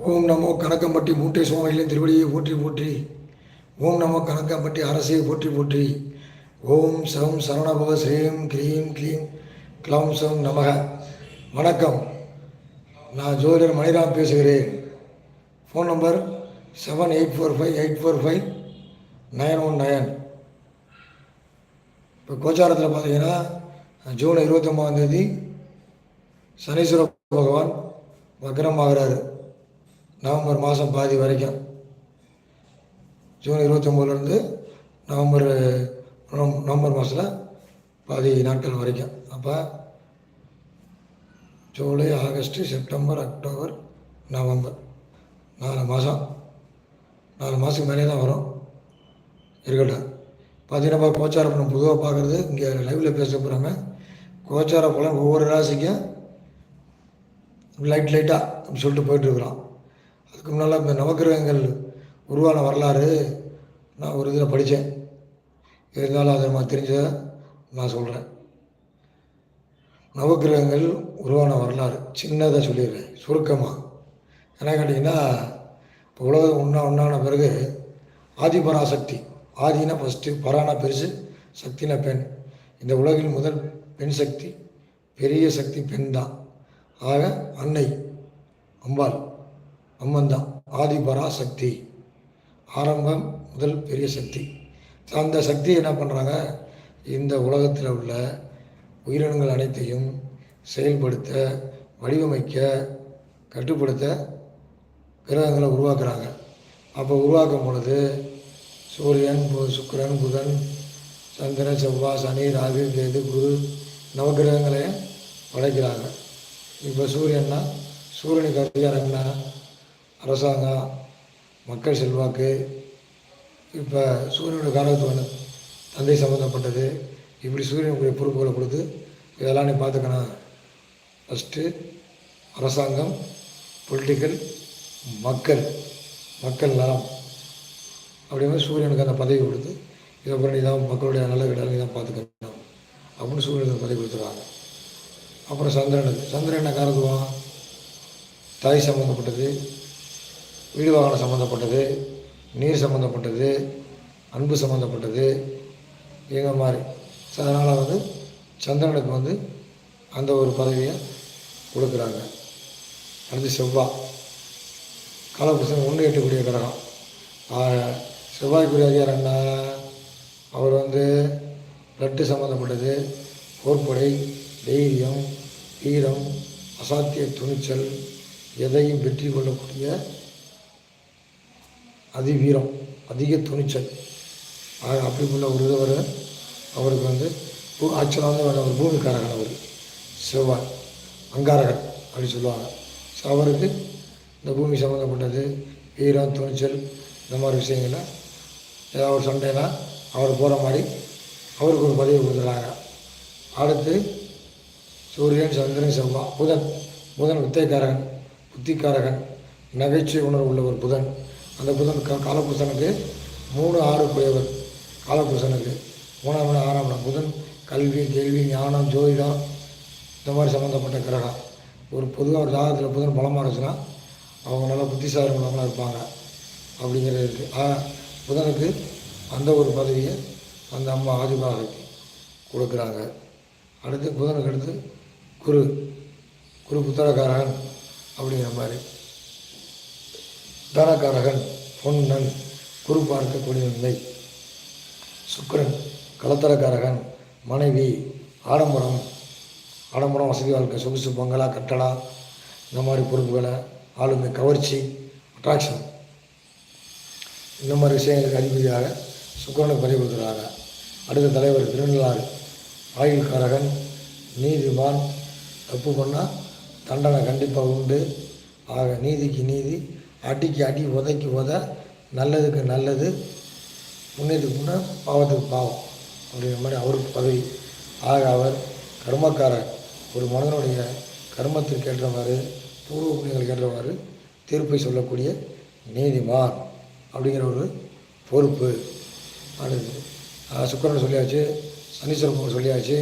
ஓம் நமோ கணக்கம்பட்டி மூட்டை சுவாமிகளின் திருவடியை போற்றி போற்றி. ஓம் நமோ கணக்கம்பட்டி அரசை போற்றி போற்றி. ஓம் சம் சரவணபவ ஸ்ரீம் க்ரீம் க்ளீம் க்ளம் சம் நமக. வணக்கம். நான் ஜோதிடர் மணிராம் பேசுகிறேன். Phone number seven eight four five eight four five nine one nine இப்போ கோச்சாரத்தில் பார்த்தீங்கன்னா ஜூன் இருபத்தொம்பதாம் தேதி சனீஸ்வர பகவான் வக்ரமாகிறாரு. நவம்பர் மாதம் பாதி வரைக்கும். ஜூன் இருபத்தொம்போதுலேருந்து நவம்பர் நவம்- நவம்பர் மாதத்தில் பாதி நாட்கள் வரைக்கும். அப்போ July August September October November. நாலு மாதம் நாலு மாதத்துக்கு மேலே தான் வரும். இருக்கட்டும். பார்த்தீங்கன்னா கோச்சார பலன் பொதுவாக பார்க்குறது இங்கே லைவில் பேச போகிறாங்க கோச்சார பலன் ஒவ்வொரு ராசிக்கும் லைட் லைட்டாக அப்படி சொல்லிட்டு போயிட்டுருக்குறோம் அதுக்கு முன்னால் இந்த நவக்கிரகங்கள் உருவான வரலாறு நான் ஒரு இதில் படித்தேன். இருந்தாலும் அதை நான் தெரிஞ்சதை நான் சொல்கிறேன். நவக்கிரகங்கள் உருவான வரலாறு சின்னதாக சொல்லிடுறேன் சுருக்கமாக என்ன கேட்டிங்கன்னா இப்போ உலகம் ஒன்றா ஒன்றான பிறகு ஆதிபராசக்தி ஆதினா ஃபஸ்ட்டு பரானா பெருசு சக்தினா பெண். இந்த உலகில் முதல் பெண் சக்தி பெரிய சக்தி பெண் தான் ஆக அன்னை அம்பாள். அம்மன் தான் ஆதிபரா சக்தி ஆரம்பம் முதல் பெரிய சக்தி. அந்த சக்தி என்ன பண்ணுறாங்க இந்த உலகத்தில் உள்ள உயிரினங்கள் அனைத்தையும் செயல்படுத்த வடிவமைக்க கட்டுப்படுத்த கிரகங்களை உருவாக்குறாங்க. அப்போ உருவாக்கும் பொழுது சூரியன் பு- சுக்கிரன் புதன் சந்திரன் செவ்வாய் சனி ராகு கேது குரு நவகிரகங்களையும் படைக்கிறாங்க. இப்போ சூரியன்னா சூரியனுக்கு அதிகாரம்னா அரசாங்கம் மக்கள் செல்வாக்கு இப்போ சூரியனுடைய காலத்துவன் தந்தை சம்மந்தப்பட்டது இப்படி சூரியனுக்குரிய பொறுப்புகளை கொடுத்து இதெல்லாம் நீ பார்த்துக்கணும் ஃபஸ்ட்டு அரசாங்கம் பொலிட்டிக்கல் மக்கள் மக்கள் நலம் அப்படிங்கிற சூரியனுக்கு அந்த பதவி கொடுத்து இதுக்கப்புறம் நீ தான் மக்களுடைய நல்ல கிட்ட நீ தான் பார்த்துக்கணும் அப்படின்னு சூரியனுக்கு பதவி கொடுத்துருவாங்க அப்புறம் சந்திரனுக்கு சந்திரன் என்ன காரத்துவம் தாய் சம்மந்தப்பட்டது வீடு வாகனம் சம்மந்தப்பட்டது நீர் சம்மந்தப்பட்டது அன்பு சம்மந்தப்பட்டது எங்கள் மாதிரி. ஸோ அதனால் வந்து சந்திரனுக்கு வந்து அந்த ஒரு பதவியை கொடுக்குறாங்க. அடுத்து செவ்வாய் காலபுருஷன் ஒன்று எட்டக்கூடிய கிரகம் செவ்வாய்க்குரிய அதிகாரம் என்ன? அவர் வந்து பிளட்டு சம்மந்தப்பட்டது போர்ப்படை தைரியம் வீரம் அசாத்திய துணிச்சல் எதையும் வெற்றி கொள்ளக்கூடிய அதிவீரம் அதிக துணிச்சல். ஆக அப்படிப்பட்ட ஒரு இதுவர் அவருக்கு வந்து ஆக்சுவலாக வந்து அவர் பூமிக்காரகன் அவர். செவ்வாய் அங்காரகன் அப்படின்னு சொல்லுவாங்க. ஸோ அவருக்கு இந்த பூமி சம்மந்தப்பட்டது வீரம் துணிச்சல் இந்த மாதிரி விஷயங்கள ஏதாவது ஒரு சண்டைனா அவர் போகிற மாதிரி அவருக்கு ஒரு பதவி கொடுத்துறாங்க அடுத்து சூரியன் சந்திரன் செவ்வாய் புதன். புதன் வித்தைக்காரகன் புத்திக்காரகன் நகைச்சுவை உணர்வு உள்ள ஒரு புதன். அந்த புதன் க காலபுருஷனுக்கு மூணு ஆறு குறைவர் காலபுருஷனுக்கு மூணாம் இடம் ஆறாம் இடம். புதன் கல்வி கேள்வி ஞானம் ஜோதிடம் இந்த மாதிரி சம்மந்தப்பட்ட கிரகம். ஒரு பொதுவாக ஒரு ஜாதகத்தில் புதன் பலமாக இருந்துச்சுன்னா அவங்க நல்லா புத்திசாலி உள்ளவங்களாக இருப்பாங்க. அப்படிங்கிறது இருக்குது புதனுக்கு அந்த ஒரு பதவியை அந்த அம்மா ஆதிபாக கொடுக்குறாங்க. அடுத்து புதனுக்கு அடுத்து குரு. குரு புத்தகக்காரன் அப்படிங்கிற மாதிரி. தனகரகன் பொன்னன் குரு பார்க்கக்கூடியவில்லை சுக்கிரன் கலத்தரக்காரகன் மனைவி ஆடம்பரம் ஆடம்பரம் வசதி வாழ்க்கை சொகுசு பங்களா கட்டடா இந்த மாதிரி பொறுப்புகளை ஆளுமை கவர்ச்சி அட்ராக்ஷன். இந்த மாதிரி விஷயங்களுக்கு அதிபதியாக சுக்கிரனுக்கு பதிவு அடுத்த தலைவர் திருநள்ளாறு ஆயுள்காரகன் நீதிமான் தப்பு பண்ணால் தண்டனை கண்டிப்பாக உண்டு. ஆக நீதிக்கு நீதி அடிக்கு அடி உதைக்கு உத நல்லதுக்கு நல்லது புண்ணியத்துக்கு முன்னே பாவத்துக்கு பாவம் அப்படிங்கிற மாதிரி அவருக்கு பதவி. ஆக அவர் கர்மக்காரர். ஒரு மனிதனுடைய கர்மத்திற்கு ஏற்றவாறு பூர்வ புண்ணியங்களுக்கு ஏற்றவாறு தீர்ப்பை சொல்லக்கூடிய நீதிமான் அப்படிங்கிற ஒரு பொறுப்பு. அடுத்து சுக்கரன் சொல்லியாச்சு சனீஸ்வரன் சொல்லியாச்சு.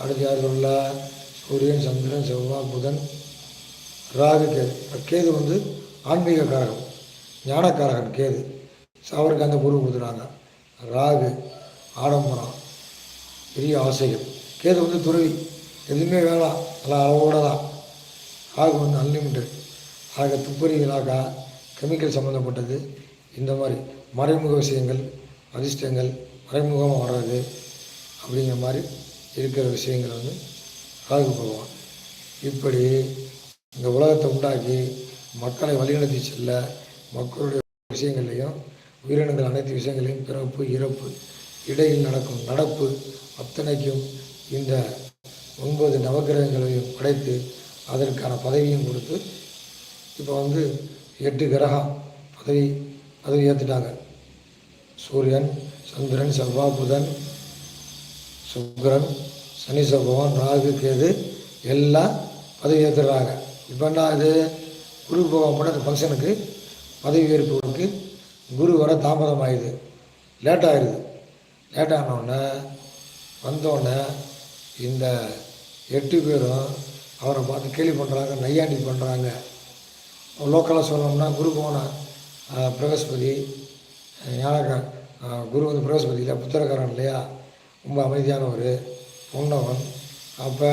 அடுத்து யார் சொல்லலாம் சூரியன் சந்திரன் செவ்வாய் புதன் ராகு கேது. கேது வந்து ஆன்மீக காரகம் ஞானக்காரகன் கேது. அவருக்கு அந்த குரு கொடுத்துறாங்க ராகு ஆடம்பரம் பெரிய ஆசைகள். கேது வந்து துறவி. எதுவுமே வேணாம். நல்லா அளவோட தான். ராகு வந்து அன்லிமிட்டட் ஆக துப்பறிகளாக கெமிக்கல் சம்மந்தப்பட்டது இந்த மாதிரி மறைமுக விஷயங்கள் அதிர்ஷ்டங்கள் மறைமுகமாக வர்றது அப்படிங்கிற மாதிரி இருக்கிற விஷயங்கள் வந்து ராகு பகவான் இப்படி இந்த உலகத்தை உண்டாக்கி மக்களை வழிநடத்தி செல்ல மக்களுடைய விஷயங்களையும் உயிரினங்கள் அனைத்து விஷயங்களையும் பிறப்பு இறப்பு இடையில் நடக்கும் நடப்பு அத்தனைக்கும் இந்த ஒன்பது நவக்கிரகங்களையும் படைத்து அதற்கான பதவியும் கொடுத்து இப்போ வந்து எட்டு கிரகம் பதவி பதவி ஏற்றுட்டாங்க சூரியன் சந்திரன் செவ்வா புதன் சுக்கிரன் சனி செவ்வாய் ராகு கேது எல்லாம் பதவி ஏற்றுறாங்க இப்போ என்ன இது குரு போகாமல் கூட அந்த ஃபங்க்ஷனுக்கு பதவி ஏற்பவருக்கு குரு வர தாமதம் ஆயிடுது லேட் ஆயிடுது லேட் ஆனோடனே வந்தோடனே இந்த எட்டு பேரும் அவரை பார்த்து கேலி பண்ணுறாங்க நையாண்டி பண்ணுறாங்க லோக்கலாக சொல்லணும்னா குரு போன பிரகஸ்பதி ஞானக குரு வந்து பிரகஸ்பதி இல்லை புத்திரக்காரன் இல்லையா? ரொம்ப அமைதியானவர் உண்ணவன் அப்போ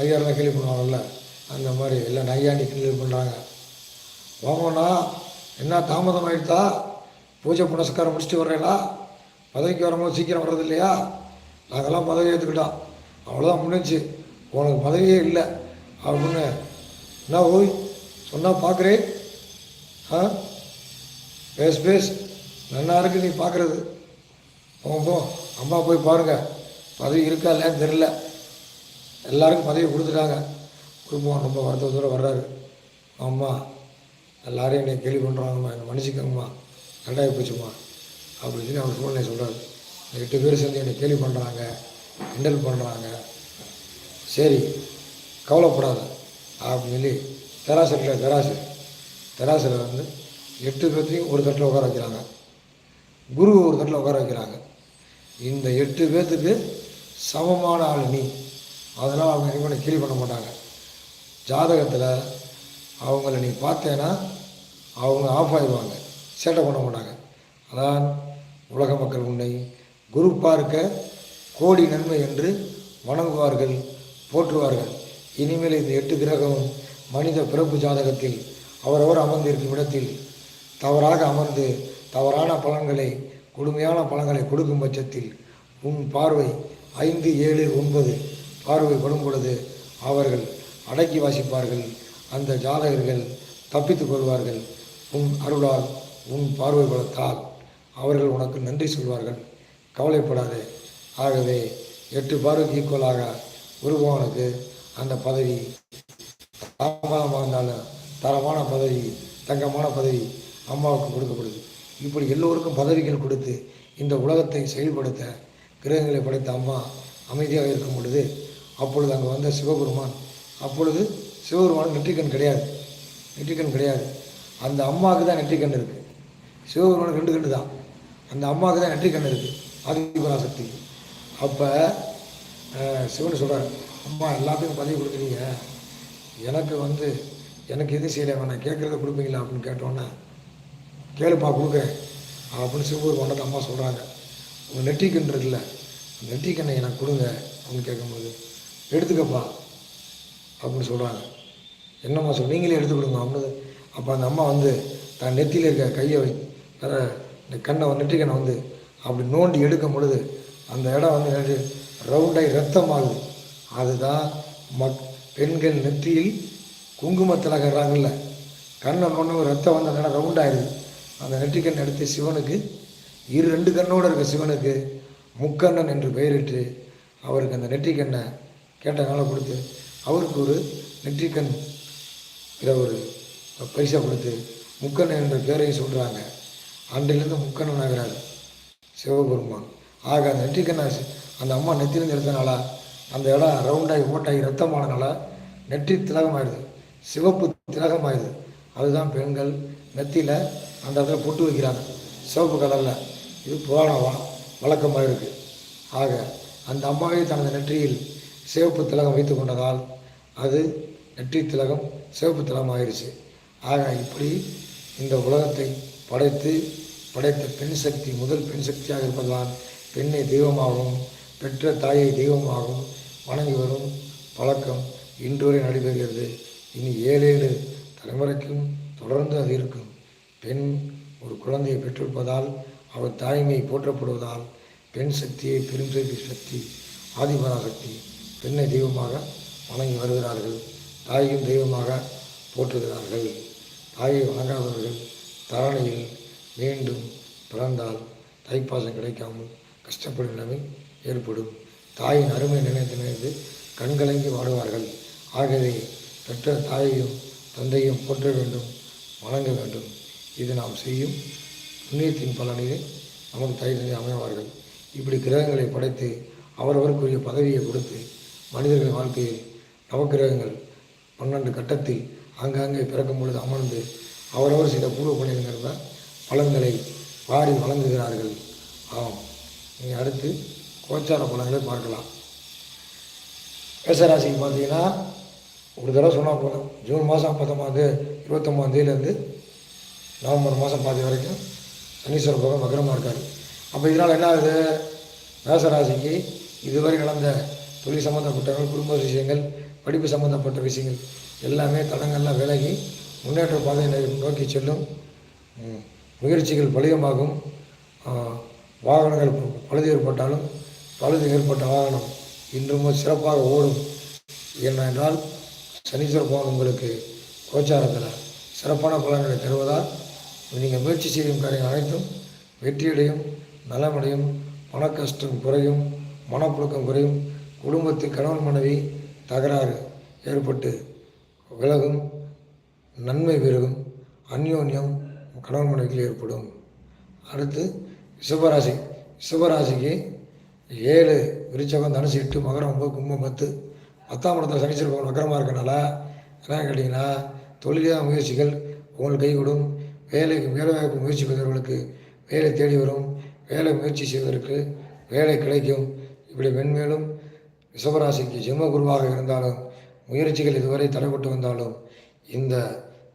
ஐயர்லாம் கேள்வி பண்ணுவாங்கல்ல? அந்த மாதிரி எல்லாம் நையாண்டி கிண்டல் பண்ணுறாங்க வாங்கண்ணா என்ன தாமதம் ஆகிடுதா பூஜை புனஸ்காரம் முடிச்சுட்டு வர்றீங்களா பதவிக்கு வரும்போது சீக்கிரம் வர்றது இல்லையா நாங்கள்லாம் பதவி ஏற்றுக்கிட்டோம் அவ்வளோதான் முடிஞ்சுச்சு. உனக்கு பதவியே இல்லை. அப்படின்னு என்ன ஓய்? சொன்னால் பார்க்குறேன் ஆ? பேஸ் பேஸ் நல்லா இருக்கு நீ பார்க்குறது போ போ. அம்மா போய் பாருங்கள் பதவி இருக்கா இல்லையான்னு தெரில எல்லாருக்கும் பதவி கொடுத்துட்டாங்க. குடும்பம் ரொம்ப வருத்தத்தோடு வர்றாரு. அம்மா எல்லாரையும் என்னை கேள்வி பண்ணுறாங்கம்மா என்னை மன்னிச்சிக்கங்கம்மா ரெண்டாயி போச்சுமா அப்படின்னு சொல்லி அவர் சூழ்நிலை சொல்கிறாரு எட்டு பேர் சேர்ந்து என்னை கேள்வி பண்ணுறாங்க கிண்டல் பண்ணுறாங்க சரி கவலைப்படாத அப்படின்னு சொல்லி தெராசில் தெராசு தெராசில் வந்து எட்டு பேர்த்தையும் ஒரு தட்டில் உட்கார வைக்கிறாங்க. குரு ஒரு தட்டில் உட்கார வைக்கிறாங்க. இந்த எட்டு பேர்த்துக்கு சமமான ஆள் நீ. அதனால் அவங்க என்ன கேலி பண்ண மாட்டாங்க. ஜாதகத்தில் அவங்கள நீ பார்த்தேன்னா அவங்க ஆஃப் ஆயிடுவாங்க. சேட்டை பண்ண மாட்டாங்க. அதான் உலக மக்கள் உன்னை குரு பார்க்க கோடி நன்மை என்று வணங்குவார்கள் போற்றுவார்கள். இனிமேல் இந்த எட்டு கிரகமும் மனித பிறப்பு ஜாதகத்தில் அவரவர் அமர்ந்திருக்கும் இடத்தில் தவறாக அமர்ந்து தவறான பலன்களை கொடுமையான பலன்களை கொடுக்கும் பட்சத்தில் உன் பார்வை ஐந்து ஏழு ஒன்பது பார்வை படும் பொழுது அவர்கள் அடக்கி வாசிப்பார்கள். அந்த ஜாதகர்கள் தப்பித்துக் கொள்வார்கள். உன் அருளால் உன் பார்வை பலத்தால் அவர்கள் உனக்கு நன்றி சொல்வார்கள். கவலைப்படாதே. ஆகவே எட்டு பார்வைக்கு ஈக்குவலாக உருவானுக்கு அந்த பதவி. தாமதமாக இருந்தாலும் தரமான பதவி தங்கமான பதவி அம்மாவுக்கு கொடுக்கப்படுது. இப்படி எல்லோருக்கும் பதவிகள் கொடுத்து இந்த உலகத்தை செயல்படுத்த கிரகங்களை படைத்த அம்மா அமைதியாக இருக்கும் பொழுது அப்பொழுது அங்கே வந்த சிவபெருமான் அப்பொழுது சிவபெருமான் நெற்றிக்கண் கிடையாது. நெற்றிக்கண் கிடையாது. அந்த அம்மாவுக்கு தான் நெற்றிக்கண் இருக்குது சிவபெருமானுக்கு ரெண்டு கண்டு தான். அந்த அம்மாவுக்கு தான் நெற்றிக்கண் இருக்குது ஆதிபராசக்தி. அப்போ சிவன் சொல்கிறார் அம்மா எல்லாத்துக்கும் பதவி கொடுக்குறீங்க. எனக்கு வந்து எனக்கு எது செய்யலை? வேணாம் கேட்குறத கொடுப்பீங்களா? அப்படின்னு கேட்டோன்னே கேளுப்பா கொடுக்குறேன். அப்படின்னு சிவபெருமான் அம்மா சொல்கிறாங்க உங்கள் நெற்றிக்கண் இருக்குல்ல நெற்றிக்கண்ணை எனக்கு கொடுங்க அப்படின்னு கேட்கும்போது எடுத்துக்கப்பா. அப்படின்னு சொல்கிறாங்க என்னம்மா சொல் நீங்களே எடுத்து கொடுங்க அப்படின்னு அப்போ அந்த அம்மா வந்து தான் நெத்தியில் இருக்க கையை வை இந்த கண்ணை நெற்றிக்கண்ணை வந்து அப்படி நோண்டி எடுக்கும் பொழுது அந்த இடம் வந்து நெற்றி ரவுண்டாகி ரத்தமாகுது அதுதான் மக் பெண்கள் நெற்றியில் குங்குமத்தில் கட்டுறாங்கல்ல கண்ணை நோண்டும் ரத்தம் வந்து அந்த இடம் ரவுண்டாயிருது அந்த நெற்றிக்கண் எடுத்து சிவனுக்கு இரு ரெண்டு கண்ணோடு இருக்க சிவனுக்கு முக்கண்ணன் என்று பெயரிட்டு அவருக்கு அந்த நெற்றிக்கண்ணை கேட்டனால கொடுத்து அவருக்கு ஒரு நெற்றிக்கண் என்ற ஒரு பரிசை கொடுத்து முக்கன் என்ற பேரையும் சொல்கிறாங்க அன்றிலிருந்து முக்கண்ணன் ஆகிறார் சிவபெருமான். ஆக அந்த நெற்றிக்கண்ணை அந்த அம்மா நெத்திலிருந்து எடுத்தனால அந்த இடம் ரவுண்டாகி ஓட்டாகி ரத்தமானனால நெற்றி திலகமாயிடுது. சிவப்பு திலகமாயிடுது. அதுதான் பெண்கள் நெத்தியில் அந்த இடத்துல பொட்டு வைக்கிறாங்க. சிவப்பு கலரில். இது புராண வழக்கமாக இருக்குது ஆக அந்த அம்மாவே தனது நெற்றியில் சிவப்பு திலகம் வைத்து கொண்டதால் அது நெற்றி திலகம் சிவப்பு திலகம் ஆயிடுச்சு ஆக இப்படி இந்த உலகத்தை படைத்து படைத்த பெண் சக்தி முதல் பெண் சக்தியாக இருப்பதால் பெண்ணை தெய்வமாகவும் பெற்ற தாயை தெய்வமாகவும் வணங்கி வரும் பழக்கம் இன்று வரை நடைபெறுகிறது. இனி ஏழேழு தலைமுறைக்கும் தொடர்ந்து அது இருக்கும். பெண் ஒரு குழந்தையை பெற்றிருப்பதால் அவர் தாய்மை போற்றப்படுவதால் பெண் சக்தியை பெரும் சக்தி சக்தி ஆதிபராசக்தி பெண்ணை தெய்வமாக வணங்கி வருகிறார்கள். தாயையும் தெய்வமாக போற்றுகிறார்கள். தாயை வணங்காதவர்கள் தரணையில் மீண்டும் பிறந்தால் தைப்பாசம் கிடைக்காமல் கஷ்டப்படும் நிலைமை ஏற்படும். தாயின் அருமை நினைத்து நினைத்து கண்கலங்கி வாடுவார்கள். ஆகவே பெற்ற தாயையும் தந்தையும் போற்ற வேண்டும் வணங்க வேண்டும். இது நாம் செய்யும் புண்ணியத்தின் பலனிலே நமக்கு தாய் அமைவார்கள். இப்படி கிரகங்களை படைத்து அவரவருக்குரிய பதவியை கொடுத்து மனிதர்கள் வாழ்க்கையில் நவக்கிரகங்கள் பன்னெண்டு கட்டத்தில் ஆங்காங்கே பிறக்கும் பொழுது அமர்ந்து அவரவர் சில பூர்வ புண்ணியங்கிறத பலன்களை வாரி வழங்குகிறார்கள். ஆம். நீங்கள் அடுத்து கோச்சார பலன்களை பார்க்கலாம். மேசராசிக்கு பார்த்தீங்கன்னா ஒரு தடவை சொன்னால் போதும். ஜூன் மாதம் பத்தொம்பது இருபத்தொம்பதாந்தேதியிலேருந்து நவம்பர் மாதம் பாதி வரைக்கும் சனீஸ்வர பகவான் வக்கரமாக இருக்கார். அப்போ இதனால் என்ன ஆகுது? மேசராசிக்கு இதுவரை நடந்த தொழில் சம்மந்தப்பட்டவர்கள் குடும்ப விஷயங்கள் படிப்பு சம்மந்தப்பட்ட விஷயங்கள் எல்லாமே தடங்கள்லாம் விலகி முன்னேற்ற பாதையை நோக்கி செல்லும் முயற்சிகள் பலிகமாகும். வாகனங்கள் பழுது ஏற்பட்டாலும் பழுது ஏற்பட்ட வாகனம் இன்றும் சிறப்பாக ஓடும் ஏனென்றால் சனீஸ்வர பகவான் உங்களுக்கு கோச்சாரத்தில் சிறப்பான பலன்களை தருவதால் நீங்கள் முயற்சி செய்யும் காரியங்கள் அனைத்தும் வெற்றியடையும் நலமடையும் பண கஷ்டம் குறையும் மனப்புழுக்கம் குறையும் குடும்பத்தில் கணவன் மனைவி தகராறு ஏற்பட்டு விலகும் நன்மை பெருகும் அந்யோன்யம் கணவன் மனைவிக்கு ஏற்படும். அடுத்து ரிஷபராசி ரிஷபராசிக்கு ஏழு விருச்சகம் தனுசு எட்டு மகரம் ஒன்பது கும்பம் பத்து. பத்தாம் இடத்துல சனீஸ்வர பகவான் வக்கரமாக இருக்கனால என்ன கேட்டிங்கன்னா தொழிலாக முயற்சிகள் உங்களுக்கு கைகூடும் வேலைக்கு வேலைவாய்ப்பு முயற்சி பெறுவர்களுக்கு வேலை தேடி வரும். வேலை முயற்சி செய்வதற்கு வேலை கிடைக்கும். இப்படி மென்மேலும் ரிஷபராசிக்கு ஜென்ம குருவாக இருந்தாலும் முயற்சிகள் இதுவரை தடைப்பட்டு வந்தாலும் இந்த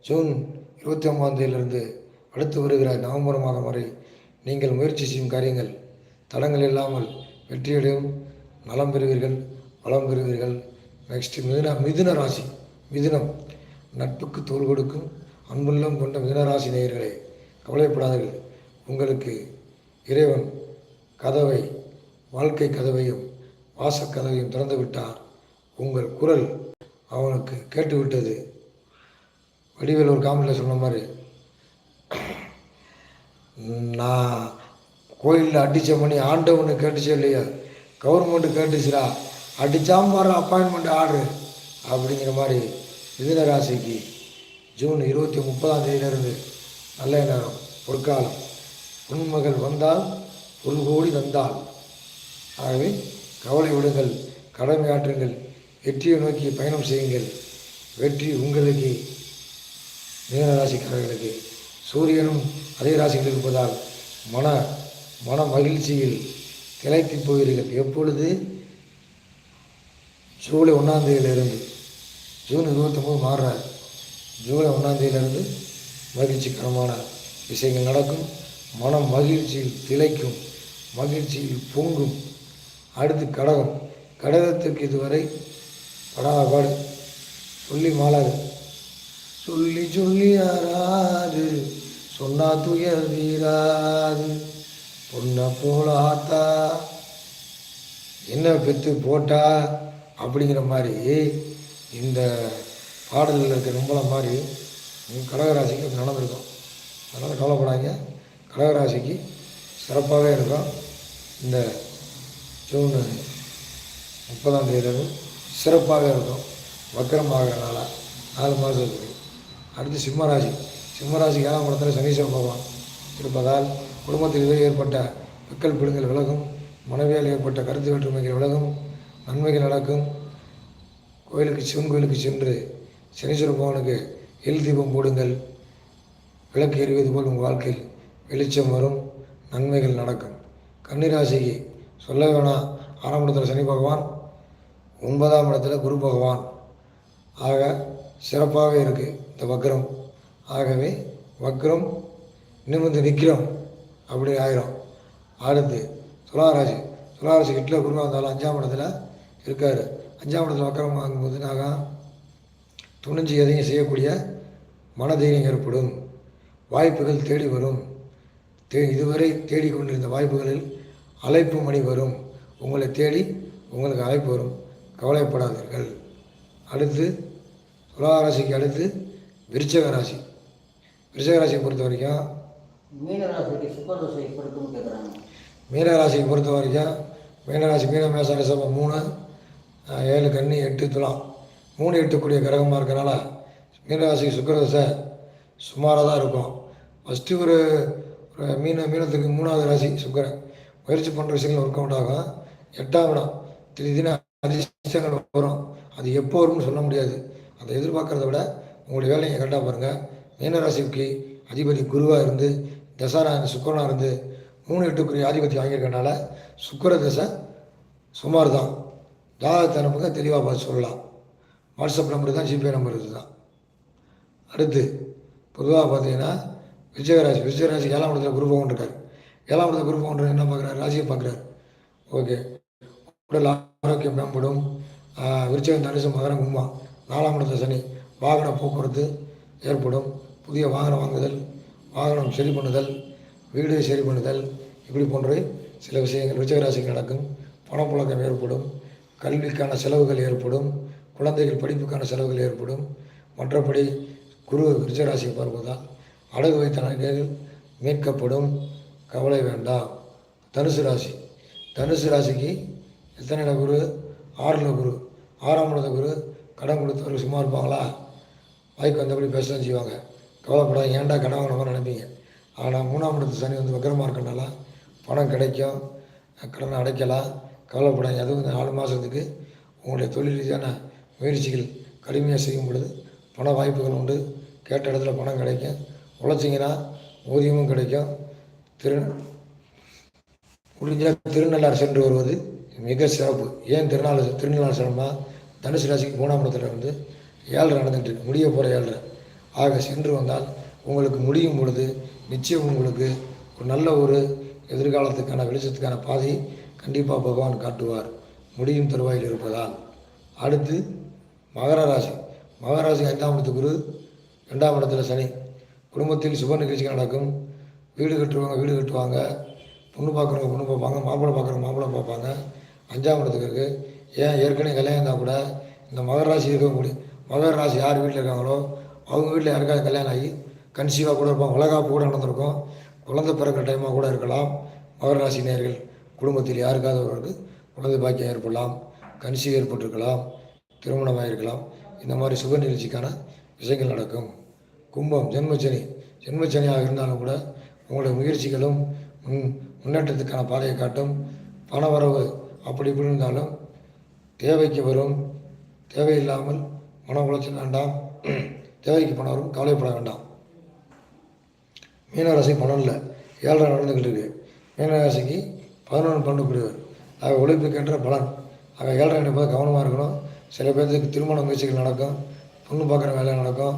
ஜூன் இருபத்தி ஒன்பதாம் தேதியிலிருந்து அடுத்து வருகிற நவம்பர் மாதம் வரை நீங்கள் முயற்சி செய்யும் காரியங்கள் தடங்கள் இல்லாமல் வெற்றியடையும் நலம் பெறுவீர்கள் வளம் பெறுவீர்கள். நெக்ஸ்ட் மிதுன மிதுன ராசி மிதுனம். நட்புக்கு தோல் கொடுக்கும் அன்புள்ளம் கொண்ட மிதுன ராசி நேயர்களே கவலைப்படாதீர்கள். உங்களுக்கு இறைவன் கதவை வாழ்க்கை கதவையும் வாசக்கதவையும் திறந்து விட்டார். உங்கள் குரல் அவனுக்கு கேட்டுவிட்டது. வடிவேல் ஒரு காமெடியில் சொன்ன மாதிரி நான் கோயிலில் அடித்த மணி ஆண்டவனு கேட்டுச்சே இல்லையா? கவர்மெண்ட்டு கேட்டுச்சுடா. அடிச்சாம வர அப்பாயின்மெண்ட் ஆர்டரு. அப்படிங்கிற மாதிரி மிதுன ராசிக்கு ஜூன் இருபத்தி முப்பதாம் தேதியிலிருந்து நல்ல நேரம் பொற்காலம். உண்மகள் வந்தால் ஒரு கோடி தந்தால் ஆகவே கவலை விடுங்கள் கடமையாற்றுங்கள் வெற்றியை நோக்கி பயணம் செய்யுங்கள். வெற்றி உங்களுக்கு மீனராசிக்காரர்களுக்கு சூரியனும் அதே ராசியில் இருப்பதால் மன மன மகிழ்ச்சியில் திளைத்து போகிறீர்கள் எப்பொழுது? ஜூலை ஒன்றாம் தேதியிலிருந்து. ஜூன் இருபத்தொம்போது மாறுறார். ஜூலை ஒன்றாம் தேதியிலிருந்து மகிழ்ச்சிகரமான விஷயங்கள் நடக்கும். மனம் மகிழ்ச்சியில் திளைக்கும் மகிழ்ச்சியில் பொங்கும். அடுத்து கடகம். கடகத்துக்கு இதுவரை படாத பாடு சொல்லி மாலாது சொல்லி சொல்லி யாராது சொன்னா துயர் தீராது. பொண்ணை போல ஆத்தா. என்ன பெற்று போட்டா அப்படிங்கிற மாதிரி இந்த பாடலில் இருக்க ரொம்பல மாதிரி கடகராசிக்கு நடந்திருக்கும். அதனால் கவலைப்படாதீங்க. கடகராசிக்கு சிறப்பாகவே இருக்கும். இந்த ஜூன் முப்பதாம் தேதி சிறப்பாக இருக்கும். வக்கரம் நாளாக நாலு மாதத்துக்கு. அடுத்து சிம்மராசி. சிம்மராசிக்கு ஏழாம் இடத்துல சனீஸ்வரன் பகவான் இருப்பதால் குடும்பத்தில் இதுவரை ஏற்பட்ட மக்கள் பிடுங்கள் விலகும் மனைவியால் ஏற்பட்ட கருத்து வேற்றுமைகள் விலகும் நன்மைகள் நடக்கும். கோயிலுக்கு சிவன் கோயிலுக்கு சென்று சனீஸ்வர பகவானுக்கு எல் தீபம் போடுங்கள். விளக்கு எறிவது போல் உங்கள் வாழ்க்கையில் வெளிச்சம் வரும் நன்மைகள் நடக்கும். கன்னிராசிக்கு சொல்ல வேணாம். ஆறாம் இடத்துல சனி பகவான் ஒன்பதாம் இடத்துல குரு பகவான். ஆக சிறப்பாகவே இருக்குது இந்த வக்ரம். ஆகவே வக்ரம் நிமிர்ந்து நிற்கிறோம் அப்படி ஆயிரும். அடுத்து துளாராசி. துளாராசி ஹிட்லர் குருவாக இருந்தாலும் அஞ்சாம் இடத்துல இருக்கார். அஞ்சாம் இடத்துல வக்கரம் வாங்கும்போது நாங்கள் துணிஞ்சு எதையும் செய்யக்கூடிய மனதைரியம் ஏற்படும். வாய்ப்புகள் தேடி வரும். தே இதுவரை தேடிக்கொண்டிருந்த வாய்ப்புகளில் அழைப்பு மணி வரும். உங்களை தேடி உங்களுக்கு அழைப்பு வரும். கவலைப்படாதீர்கள். அடுத்து துளாராசிக்கு அடுத்து விருச்சக ராசி. விருச்சக ராசியை பொறுத்த வரைக்கும் மீனராசிக்கு சுக்கரதசை எப்படி இருக்குன்னு கேட்குறாங்க மீனராசியை பொறுத்த வரைக்கும் மீனராசி மீன மேச ரிஷபம் மூணு ஏழு கன்னி எட்டு துலாம் மூணு எட்டுக்கூடிய கிரகமாக இருக்கனால மீனராசிக்கு சுக்கரதசை சுமாராக தான் இருக்கும். ஃபஸ்ட்டு ஒரு ஒரு மீன மீனத்துக்கு மூணாவது ராசி சுக்கரன். முயற்சி பண்ணுற விஷயங்கள் ஒர்க் அவுட் ஆகும் எட்டாம் இடம். திடீர்னு அதிர்ஷ்டங்கள் வரும். அது எப்போ வரும்னு சொல்ல முடியாது. அதை எதிர்பார்க்கறத விட உங்களுடைய வேலையை கரெக்டாக பாருங்கள் மீனராசிக்கு அதிபதி குருவாக இருந்து தசாராயன சுக்கரனாக இருந்து மூணு எட்டுக்குரிய ஆதிபத்தியம் வாங்கியிருக்கனால சுக்கர தசை சுமார் தான் ஜாதகத்தை அனுப்புங்க தெளிவாக பார்த்து சொல்லலாம். வாட்ஸ்அப் நம்பர் தான் ஜிபே நம்பர் இதுதான். அடுத்து பொதுவாக பார்த்தீங்கன்னா விஜயராசி விஜயராசி ஏழாம் இடத்துல குரு பகவான் இருக்கார். ஏழாவது குரு போன்ற என்ன பார்க்குறாரு? ராசியை பார்க்குறாரு. ஓகே. உடல் ஆரோக்கியம் மேம்படும். விருச்சகம் விருச்சிகம் தனுசு மகரம் கும்பம். நாலாம் இடத்த சனி. வாகன போக்குவரத்து ஏற்படும். புதிய வாகனம் வாங்குதல் வாகனம் சரி பண்ணுதல் வீடு சரி பண்ணுதல் இப்படி போன்ற சில விஷயங்கள் விருச்சிகராசிக்கு நடக்கும். பணப்புழக்கம் ஏற்படும். கல்விக்கான செலவுகள் ஏற்படும். குழந்தைகள் படிப்புக்கான செலவுகள் ஏற்படும். மற்றபடி குரு விருச்சகராசிக்கு பார்ப்பதால் அடகு வைத்த நகைகள் மீட்கப்படும். கவலை வேண்டாம். தனுசு ராசி. தனுசு ராசிக்கு எத்தனை இட குரு ஆறில் குரு. ஆறாம் இடத்த குரு கடன் கொடுத்தவர்கள் சும்மா இருப்பாங்களா? வாய்க்கு வந்தபடி பேச தான் செய்வாங்க. கவலைப்படாது ஏன்டா கடன் வாங்கணும்னு நினைப்பீங்க. ஆனால் மூணாம் இடத்து சனி வந்து வக்கரமாக இருக்கனால பணம் கிடைக்கும். கடனை அடைக்கலாம். கவலைப்படாங்க அதுவும் இந்த நாலு மாதத்துக்கு உங்களுடைய தொழில் ரீதியான முயற்சிகள் கடுமையாக செய்யும் பொழுது பண வாய்ப்புகள் உண்டு. கேட்ட இடத்துல பணம் கிடைக்கும். உழைச்சிங்கன்னா ஊதியமும் கிடைக்கும். திரு முடிஞ்சால் திருநள்ளாறு சென்று வருவது மிக சிறப்பு. ஏன் திருநாள் திருநள்ளாறு செல்லணும்னா தனுசு ராசிக்கு மூணாம் இடத்துல இருந்து ஏழரை நடந்துட்டு இருக்கு. முடிய போகிற ஏழரை. ஆக சென்று வந்தால் உங்களுக்கு முடியும் பொழுது நிச்சயம் உங்களுக்கு ஒரு நல்ல ஒரு எதிர்காலத்துக்கான வெளிச்சத்துக்கான பாதை கண்டிப்பாக பகவான் காட்டுவார். முடியும் தருவாயில் இருப்பதால். அடுத்து மகர ராசி. மகராசி ஐந்தாம் இடத்து குரு ரெண்டாம் இடத்துல சனி. குடும்பத்தில் சுப நிகழ்ச்சிகள் நடக்கும். வீடு கட்டுறவங்க வீடு கட்டுவாங்க. பொண்ணு பார்க்குறவங்க பொண்ணு பார்ப்பாங்க மாப்பிள்ளை பார்க்குறவங்க மாப்பிள்ளை பார்ப்பாங்க அஞ்சாம் இடத்துக்கு இருக்குது ஏன்? ஏற்கனவே கல்யாணம் இருந்தால் கூட இந்த மகர ராசி இருக்கக்கூடிய மகர ராசி யார் வீட்டில் இருக்காங்களோ அவங்க வீட்டில் யாருக்காவது கல்யாணம் ஆகி கன்சீவாக கூட இருப்பாங்க. உலகாப்பு கூட நடந்திருக்கும். குழந்தை பிறக்கிற டைமாக கூட இருக்கலாம். மகர ராசி நேர்கள் குடும்பத்தில் யாருக்காவது ஒருவருக்கு குழந்தை பாக்கியம் ஏற்படலாம். கன்சீவ் ஏற்பட்டிருக்கலாம். திருமணமாக இருக்கலாம் இந்த மாதிரி சுப நிகழ்ச்சிக்கான விஷயங்கள் நடக்கும். கும்பம் ஜென்மச்சனி. ஜென்மச்சனியாக இருந்தாலும் கூட உங்களுடைய முயற்சிகளும் முன் முன்னேற்றத்துக்கான பாதையை காட்டும். பணவரவு அப்படி இப்படி இருந்தாலும் தேவைக்கு வரும். தேவையில்லாமல் மன உளைச்சல் வேண்டாம். தேவைக்கு பணம் வரும் கவலைப்பட வேண்டாம். மீனராசி பணம் இல்லை ஏழரை நடந்துக்கிட்டு இருக்கு. மீனராசிக்கு பதினொன்று பன்னெண்டு கூடியவர் ஆக ஒழிப்புக்கின்ற பலன். ஆக ஏழரை நினைப்பது கவனமாக இருக்கணும். சில பேர்த்துக்கு திருமண முயற்சிகள் நடக்கும். பொண்ணு பார்க்குற வேலை நடக்கும்.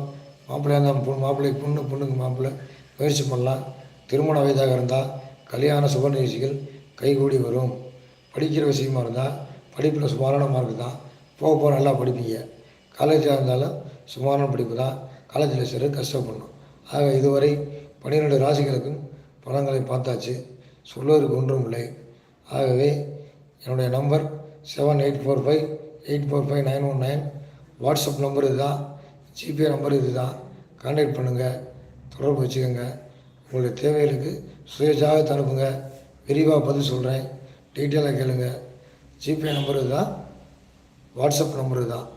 மாப்பிள்ளையாக இருந்தால் பொண்ணு மாப்பிள்ளைக்கு பொண்ணு பொண்ணுக்கு மாப்பிள்ளை. முயற்சி பண்ணலாம். திருமண வயதாக இருந்தால் கல்யாண சுப நிகழ்ச்சிகள் கைகூடி வரும். படிக்கிற விஷயமா இருந்தால் படிப்பில் சுமாரான மார்க் தான். போக போக நல்லா படிப்பீங்க. காலேஜாக இருந்தாலும் சுமாரான படிப்பு தான். காலேஜில் சேர கஷ்டப்படணும். ஆக இதுவரை பன்னிரெண்டு ராசிகளுக்கும் பலன்களை பார்த்தாச்சு. சொல்வதற்கு ஒன்றும் இல்லை. ஆகவே என்னுடைய number seven eight four five eight four five nine one nine WhatsApp number இதுதான். ஜிபே நம்பர் இதுதான். கான்டாக்ட் பண்ணுங்கள் தொடர்பு வச்சுக்கோங்க. உங்களுடைய தேவைகளுக்கு சுயேட்சாக அனுப்புங்க. விரிவாக பதில் சொல்கிறேன் டீட்டெயிலாக கேளுங்க. ஜிபே நம்பர் தான் வாட்ஸ்அப் நம்பர் தான்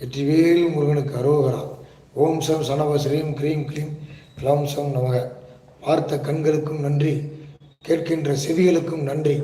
வெற்றிவேல் முருகனுக்கு அரோகரா. ஓம் சம் சனவ ஸ்ரீம் க்ரீம் க்ளீம். க்ளம் சம் நமக. பார்த்த கண்களுக்கும் நன்றி. கேட்கின்ற செவிகளுக்கும் நன்றி.